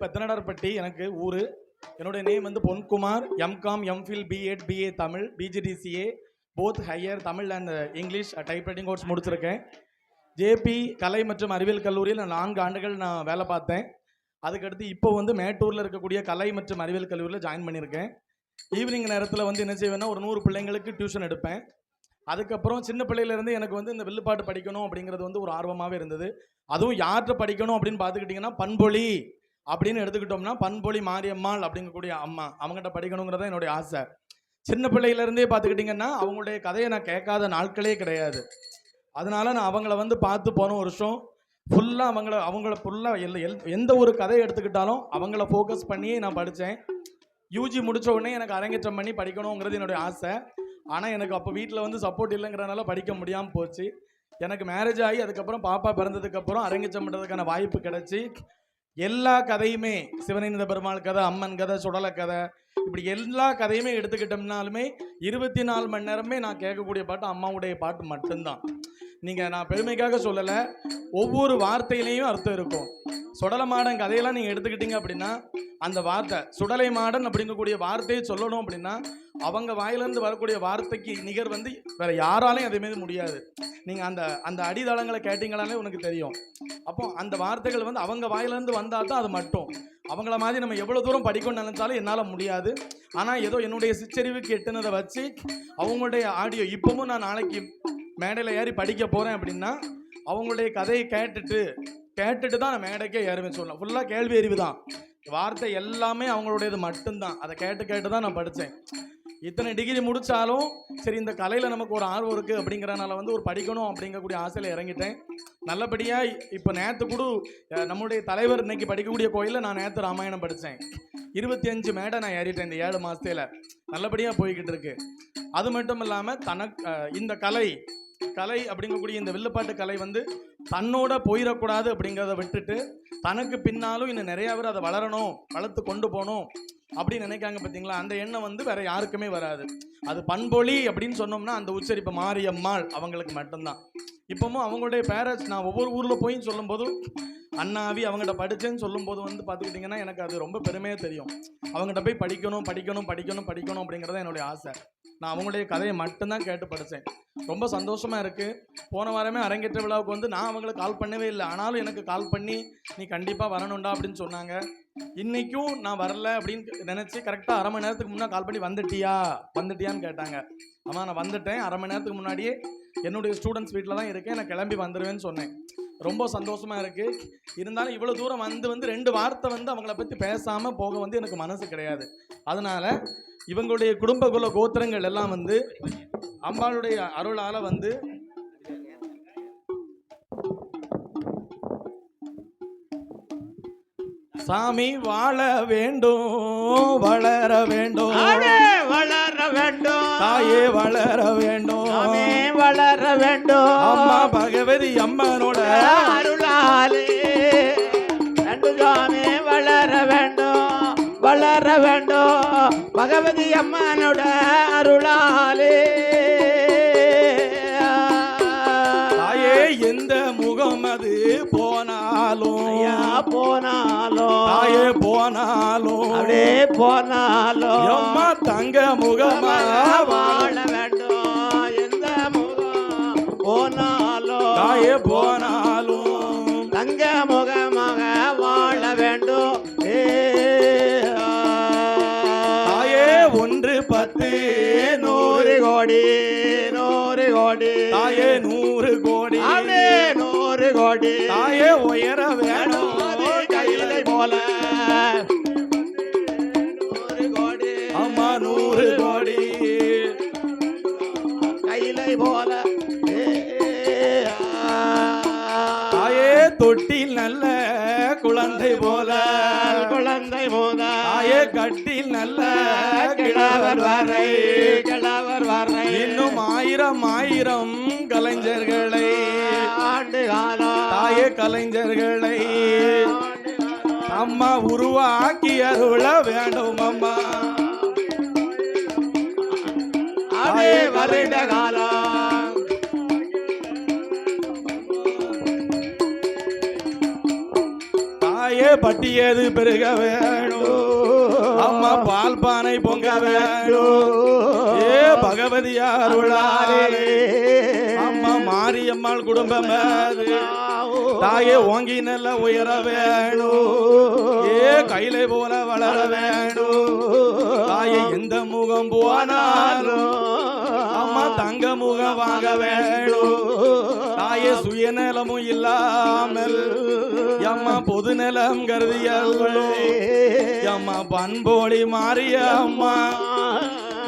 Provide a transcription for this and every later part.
பெத்தனடார்பட்டி எனக்கு ஊர். என்னுடைய நேம் வந்து Ponkumar. MCom MPhil BEd BA Tamil PGDCA both higher Tamil and English typewriting course முடிச்சிருக்கேன். ஜேபி கலை மற்றும் அறிவியல் கல்லூரியில் நான் நான்கு ஆண்டுகள் நான் வேலை பார்த்தேன். அதுக்கடுத்து இப்போ வந்து மேட்டூரில் இருக்கக்கூடிய கலை மற்றும் அறிவியல் கல்லூரியில் ஜாயின் பண்ணியிருக்கேன். ஈவினிங் நேரத்தில் வந்து என்ன செய்வேன்னா ஒரு நூறு பிள்ளைங்களுக்கு டியூஷன் எடுப்பேன். அதுக்கப்புறம் சின்ன பிள்ளையிலேருந்து எனக்கு வந்து இந்த வில்லுப்பாட்டு படிக்கணும் அப்படிங்கிறது வந்து ஒரு ஆர்வமாகவே இருந்தது. அதுவும் யார்கிட்ட படிக்கணும் அப்படின்னு பார்த்துக்கிட்டிங்கன்னா பண்பொழி. அப்படின்னு எடுத்துக்கிட்டோம்னா பண்பொழி மாரியம்மாள் அப்படிங்கக்கூடிய அம்மா. அவங்ககிட்ட படிக்கணுங்கிறத என்னுடைய ஆசை. சின்ன பிள்ளையிலேருந்தே பார்த்துக்கிட்டிங்கன்னா அவங்களுடைய கதையை நான் கேட்காத நாட்களே கிடையாது. அதனால நான் அவங்கள வந்து பார்த்து போன வருஷம் ஃபுல்லாக அவங்கள அவங்கள ஃபுல்லாக எல் எல் எந்த ஒரு கதையை எடுத்துக்கிட்டாலும் அவங்கள ஃபோக்கஸ் பண்ணி நான் படித்தேன். யூஜி முடித்த உடனே எனக்கு அரங்கேற்றம் பண்ணி படிக்கணுங்கிறது என்னுடைய ஆசை. ஆனால் எனக்கு அப்போ வீட்டில் வந்து சப்போர்ட் இல்லைங்கிறனால படிக்க முடியாமல் போச்சு. எனக்கு மேரேஜ் ஆகி அதுக்கப்புறம் பாப்பா பிறந்ததுக்கப்புறம் அரங்கேற்றம் பண்ணுறதுக்கான வாய்ப்பு கிடச்சி. எல்லா கதையுமே சிவனேந்திர பெருமாள் கதை அம்மன் கதை சுடலை கதை இப்படி எல்லா கதையுமே எடுத்துக்கிட்டோம்னாலுமே இருபத்தி நாலு மணி நேரமே நான் கேட்கக்கூடிய பாட்டு அம்மாவுடைய பாட்டு மட்டும்தான். நீங்கள் நான் பெருமைக்காக சொல்லலை ஒவ்வொரு வார்த்தையிலையும் அர்த்தம் இருக்கும். சுடலை மாடன் கதையெல்லாம் நீங்கள் எடுத்துக்கிட்டீங்க அப்படின்னா அந்த வார்த்தை சுடலை மாடன் அப்படிங்கக்கூடிய வார்த்தையை சொல்லணும் அப்படின்னா அவங்க வாயிலிருந்து வரக்கூடிய வார்த்தைக்கு நிகர் வந்து வேற யாராலையும் அதே மாதிரி முடியாது. நீங்கள் அந்த அந்த அடித்தளங்களை கேட்டிங்களாலே உனக்கு தெரியும். அப்போ அந்த வார்த்தைகள் வந்து அவங்க வாயிலிருந்து வந்தால் தான் அது மட்டும். அவங்கள மாதிரி நம்ம எவ்வளோ தூரம் படிக்கணும்னு நினைச்சாலும் என்னால் முடியாது. ஆனால் ஏதோ என்னுடைய சிச்சரிவுக்கு எட்டுனதை வச்சு அவங்களுடைய ஆடியோ இப்போவும் நான் நாளைக்கு மேடையில் ஏறி படிக்க போகிறேன் அப்படின்னா அவங்களுடைய கதையை கேட்டுட்டு கேட்டுட்டு தான் நான் மேடைக்கே ஏறுவேன் சொல்லலாம் ஃபுல்லாக கேள்வி அறிவு தான் வார்த்தை எல்லாமே அவங்களுடையது மட்டும்தான். அதை கேட்டு கேட்டு தான் நான் படித்தேன். இத்தனை டிகிரி முடித்தாலும் சரி இந்த கலையில் நமக்கு ஒரு ஆர்வம் இருக்குது அப்படிங்கிறனால வந்து ஒரு படிக்கணும் அப்படிங்கக்கூடிய ஆசையில் இறங்கிட்டேன். நல்லபடியாக இப்போ நேற்று கூட நம்முடைய தலைவர் இன்னைக்கு படிக்கக்கூடிய கோயிலில் நான் நேற்று ராமாயணம் படித்தேன். இருபத்தி அஞ்சு மேடை நான் ஏறிட்டேன் இந்த ஏழு மாதத்தில் நல்லபடியாக போய்கிட்டு இருக்கு. அது மட்டும் இல்லாமல் தனக்கு இந்த கலை கலை அப்படிங்கக்கூடிய இந்த வில்லுப்பாட்டு கலை வந்து தன்னோட போயிடக்கூடாது அப்படிங்கிறத விட்டுட்டு தனக்கு பின்னாலும் இன்னும் நிறையா பேர் அதை வளரணும் வளர்த்து கொண்டு போகணும் அப்படின்னு நினைக்காங்க பார்த்தீங்களா? அந்த எண்ணம் வந்து வேற யாருக்குமே வராது. அது பண்பொழி அப்படின்னு சொன்னோம்னா அந்த உச்சரிப்பு மாரியம்மாள் அவங்களுக்கு மட்டும்தான். இப்பவும் அவங்களுடைய பேரண்ட்ஸ் நான் ஒவ்வொரு ஊரில் போய் சொல்லும்போதும் அண்ணாவி அவங்ககிட்ட படித்தேன்னு சொல்லும்போது வந்து பார்த்துக்கிட்டிங்கன்னா எனக்கு அது ரொம்ப பெருமையாக தெரியும். அவங்ககிட்ட போய் படிக்கணும் படிக்கணும் படிக்கணும் படிக்கணும் அப்படிங்கிறது என்னுடைய ஆசை. நான் அவங்களுடைய கதையை மட்டும்தான் கேட்டு படித்தேன் ரொம்ப சந்தோஷமாக இருக்குது போன வாரமே அரங்கேற்ற விழாவுக்கு வந்து நான் அவங்களுக்கு கால் பண்ணவே இல்லை. ஆனாலும் எனக்கு கால் பண்ணி நீ கண்டிப்பாக வரணும்டா அப்படின்னு சொன்னாங்க. இன்றைக்கும் நான் வரல அப்படின்னு நினச்சி கரெக்டாக அரை மணி நேரத்துக்கு முன்னே கால் பண்ணி வந்துட்டியா? வந்துட்டியான்னு கேட்டாங்க. ஆமாம் நான் வந்துட்டேன். அரை மணி நேரத்துக்கு முன்னாடியே என்னுடைய ஸ்டூடெண்ட்ஸ் வீட்டில் தான் இருக்கேன். நான் கிளம்பி வந்துடுவேன்னு சொன்னேன். ரொம்ப சந்தோஷமாக இருக்குது இருந்தாலும் இவ்வளோ தூரம் வந்து வந்து ரெண்டு வார்த்தை வந்து அவங்கள பற்றி பேசாமல் போக வந்து எனக்கு மனசு கிடையாது. அதனால் இவங்களுடைய குடும்ப குல கோத்திரங்கள் எல்லாம் வந்து அம்பாளுடைய அருளால் வந்து சாமி வாழ வேண்டும் வளர வேண்டும். வளர வேண்டும். தாயே வளர வேண்டும். வளர வேண்டும். அம்மா பகவதி அம்மனோட அருளாலே ரெண்டு சாமி வளர வேண்டும் வளர வேண்டும். பகவதி அம்மனோட அருளாலே. தாயே எந்த முகம் அது போனாலும் ஐயா போனாலும் அப்படியே போனாலும் எம்மா தங்க முகமா வாழ வேண்டும் எந்த முகம் போனாலும் தாயே போனாலும் தங்க முகமாக வாழ வேண்டும். தாயே ஒன்று பத்து நூறு கோடி நூறு கோடி. தாயே நூறு கோடி. அவே நூறு கோடி. தாயே உயர வேணும். போல. நூறு கோடி அம்மா நூறு கோடி. கையிலை போல. ஏ, ஆ. தாயே தொட்டில் நல்ல குழந்தை போல. குழந்தை போத தாயே கட்டில் நல்ல கிழவர் வரை. வரை கிழவர் வரை. இன்னும் ஆயிரம் ஆயிரம் கலைஞர்களை. ஆண்டு காலம். தாயே கலைஞர்களை. அம்மா உருவாக்கி அருள வேண்டும் அம்மா அதே வருட காலம். தாயே பட்டியது பெருக வேணும். அம்மா பால் பானை பொங்க வேணும். ஏ பகவதி அம்மா மாரியம்மாள் குடும்பம் அது. தாயே ஓங்கி நல்ல உயர வேணும். ஏ கையில போல வளர வேணும். தாயே எந்த முகம் போனாலும் அம்மா தங்க முகம் வாங்க வேணும். தாயே சுயநலமும் இல்லாமல் அம்மா பொது நலம் கருதியவள் அம்மா பண்போடி மாறிய அம்மா.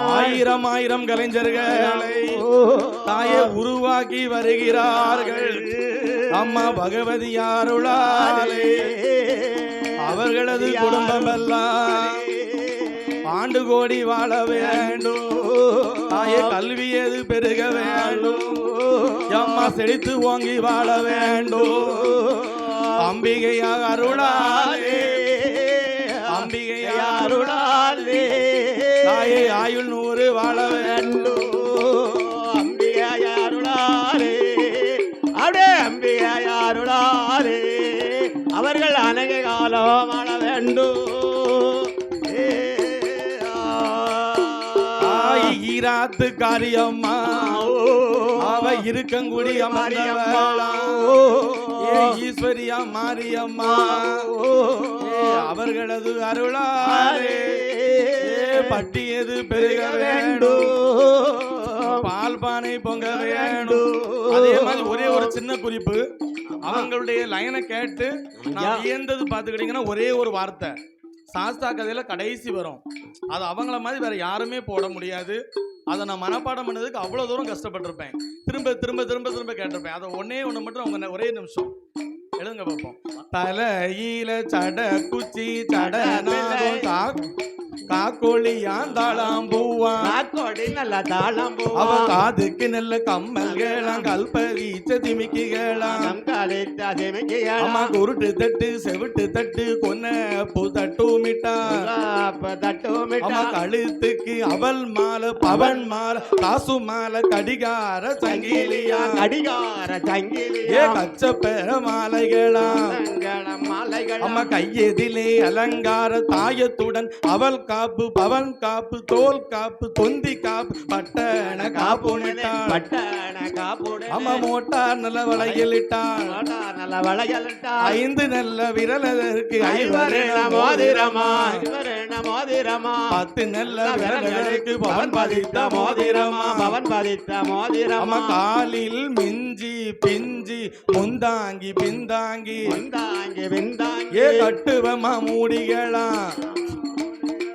ஆயிரம் ஆயிரம் கலைஞர்களை தாயை உருவாக்கி வருகிறார்கள். அம்மா பகவதி யாருளாலே? அவர்களது குடும்பம் எல்லாம் ஆண்டு கோடி வாழ வேண்டும். தாயே கல்வி எது பெருக வேண்டும். அம்மா செழித்து ஓங்கி வாழ வேண்டும். அம்பிகையாக அருளாலே. தாயே ஆயுள் நூறு வாழ வேண்டும் அம்பிகாய அருளாலே அப்படியே அம்பிகாய அருளாலே அவர்கள் அநேக காலம் வாழ வேண்டும் ஈராத்து காரியம்மா. அவ இருக்கங்குடி அமரியம்மா ஏ ஈஸ்வரியா மாரியம்மா. அவர்களது அருளாலே. ஏ பட்டியது பெருக வேண்டும். பால் பானை பொங்க வேண்டும். அதே மாதிரி ஒரே ஒரு சின்ன குறிப்பு. அவங்களுடைய லைனை கேட்டு நான் வியந்தது பார்த்துக்கிட்டீங்கன்னா ஒரே ஒரு வார்த்தை. சாஸ்தா கதையில கடைசி வரும். அது அவங்கள மாதிரி வேற யாருமே போட முடியாது. அதை நான் மனப்பாடம் பண்ணதுக்கு அவ்வளோ தூரம் கஷ்டப்பட்டிருப்பேன். திரும்ப திரும்ப திரும்ப திரும்ப கேட்டிருப்பேன். அதை ஒன்னே ஒன்று மட்டும் அவங்க ஒரே நிமிஷம். எழுதுங்க பார்ப்போம் தலையில சட குச்சி சட காக்கோழி ஆந்தாளாம் பூவா நாக்கோடி நல்ல தாளம் அவ காதுக்கு நல்ல கம்மல்களாம் கல்பரி திமிக்கிகளாம் நம் காலித்த அம்மா குருட்டு தட்டு செவிட்டு தட்டு கொன்ன பூ தட்டு மிட்டா அம்மா கழுத்துக்கு அவல் மாலை பவன் மாலை காசு மாலை கடிகார சங்கிலியா? கடிகார சங்கிலியா? மாலைகளாம் மங்களம் மாலைகள்? அம்மா கையெதிலே அலங்கார தாயத்துடன் அவல் காப்பு பவன் காப்பு தோல் காப்பு தொந்தி காப்பு பட்டண காப்பு பட்டண அம்மா மோட்டார் நல்ல வளையல் இட்டாள் நல்ல வளையலிட்டா ஐந்து நல்ல விரல் அதற்கு ஐவரண மோதிரமா ஐவரண மோதிரமா பத்து நல்ல விரல் அதற்கு பவன் பதித்த மோதிரமா? பவன் பதித்த மோதிரமா? காலில் மிஞ்சி பிஞ்சி முந்தாங்கி பிந்தாங்கி. வந்தாங்க வெந்தாங்க ஏ கட்டுவமா மூடிகளாம்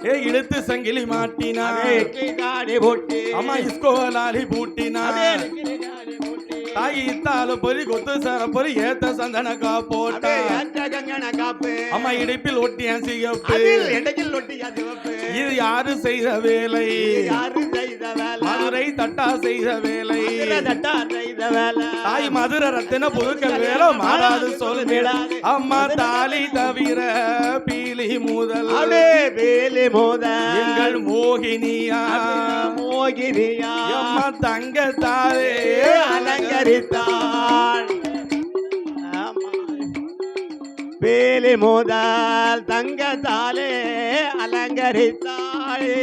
ஏ இழுத்து சங்கிலி மாட்டினா? தாடி போட்டு. அம்மா இஸ்கோலாலி பூட்டினா? தாய் இத்தால பொறி கொத்து சர பொறி ஏத்த சந்தன காப்போட்டா? அம்மா இடுப்பில் ஒட்டிய சிகப்பு. எடையில் ஒட்டிய சிவப்பு. இது யாரு செய்த வேலை? யாரு செய்த வேலை? மதுரை தட்டா செய்த வேலை. தட்டா செய்த வேலை. தாய் மதுரை ரத்தின புதுக்கல் வேலை மாறாது சொல் மீளாது. அம்மா தாலி தவிர பீலி முதல். அடே வேலி மோத எங்கள் மோகினியா. மோகினியா. அம்மா தங்க தாரே அலங்கரித்தாள் வேலி முதல் தங்கத்தாலே அலங்கரித்தாளே